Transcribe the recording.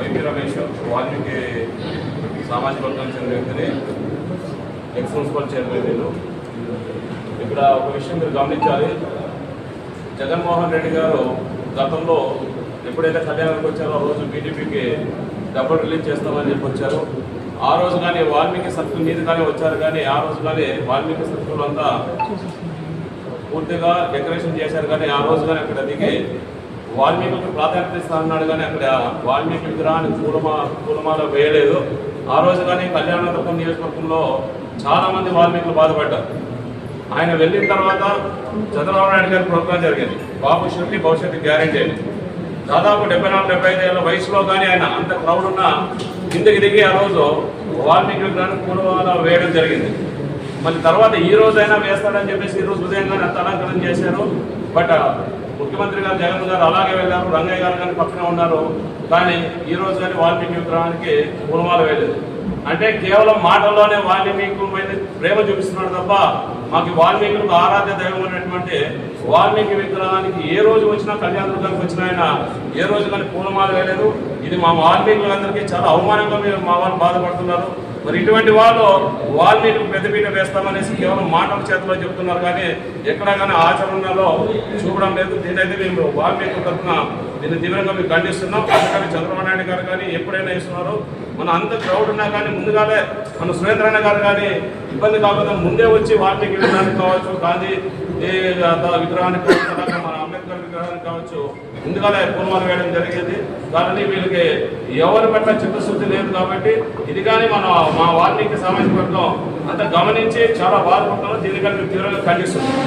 YP Ramesh Valmiki సామాజిక వర్గానికి చెందిన వ్యక్తిని ఎక్స్ మున్సిపల్ చైర్మన్ నేను. ఇక్కడ ఒక విషయం మీరు గమనించాలి. జగన్మోహన్ రెడ్డి గారు గతంలో ఎప్పుడైతే కళ్యాణానికి వచ్చారో ఆ రోజు బీటీపీకి డబ్బులు రిలీజ్ చేస్తామని చెప్పి వచ్చారు. ఆ రోజు కానీ వాల్మీకి సర్కిల్ మీద కానీ వచ్చారు కానీ ఆ రోజు కానీ వాల్మీకి సర్కిల్ అంతా పూర్తిగా డెకరేషన్ చేశారు కానీ ఆ రోజు కానీ అక్కడ దిగి వాల్మీకులకు ప్రాధాన్యత ఇస్తా అన్నాడు కానీ అక్కడ వాల్మీకి విగ్రహాన్ని పూలమా పూలమాల వేయలేదు. ఆ రోజు కానీ కళ్యాణదుర్గం నియోజకవర్గంలో చాలామంది వాల్మీకులు బాధపడ్డారు. ఆయన వెళ్ళిన తర్వాత చంద్రబాబు నాయుడు గారి ప్రోగ్రాం జరిగింది. బాబు శక్తి భవిష్యత్తు గ్యారెంటీ అని దాదాపు డెబ్బై నాలుగు డెబ్బై ఐదు ఏళ్ళ వయసులో కానీ ఆయన అంత క్రౌడ్ ఉన్న కిందకి దిగి ఆ రోజు వాల్మీకి విగ్రహాన్ని పూలమాల వేయడం జరిగింది. మళ్ళీ తర్వాత ఈ రోజైనా వేస్తాడని చెప్పేసి ఈ రోజు ఉదయం కానీ అంత అలంకరణ చేశారు. బట్ ముఖ్యమంత్రి గారు జగన్ గారు అలాగే వెళ్ళారు. రంగయ్య గారు కానీ పక్కనే ఉన్నారు. కానీ ఈ రోజు కానీ వాల్మీకి విగ్రహానికి పూలమాల వేయలేదు. అంటే కేవలం మాటల్లోనే వాల్మీకి మీద ప్రేమ చూపిస్తున్నాడు తప్ప మాకు వాల్మీకులకు ఆరాధ్య దైవం అనేటువంటి వాల్మీకి విగ్రహానికి ఏ రోజు వచ్చినా కళ్యాణదుర్గానికి వచ్చిన ఆయన ఏ రోజు కానీ పూలమాల వేయలేదు. ఇది మా వాల్మీకులందరికీ చాలా అవమానంగా మీరు మా వాళ్ళు బాధపడుతున్నారు. మరి ఇటువంటి వాళ్ళు వాళ్ళని పెద్దపీట వేస్తామనేసి కేవలం మాటల చేతిలో చెప్తున్నారు కానీ ఎక్కడా కానీ ఆచరణలో చూపడం లేదు. దీనైతే మేము వాల్మీకి తరఫున దీన్ని తీవ్రంగా మేము ఖండిస్తున్నాం. అందుకని చంద్రబాబు నాయుడు గారు కానీ ఎప్పుడైనా ఇస్తున్నారు మన అంత క్రౌడ్ ఉన్నా కానీ ముందుగానే మన సురేంద్రన్న గారు కానీ ఇబ్బంది కాకుండా ముందే వచ్చి వాల్మీకి విగ్రహానికి కావచ్చు గాంధీ విగ్రహానికి కావచ్చు మన అంబేద్కర్ విగ్రహానికి కావచ్చు ముందుగానే పూర్వాలు వేయడం జరిగింది. కానీ వీళ్ళకి ఎవరి పట్ల చిత్తశుద్ధి లేదు కాబట్టి ఇది కానీ మనం మా వార్నికి సామాజిక వర్గం అంత గమనించి చాలా బాధపడుతున్నాం దీనికంటే తీవ్రంగా ఖండిస్తున్నాం.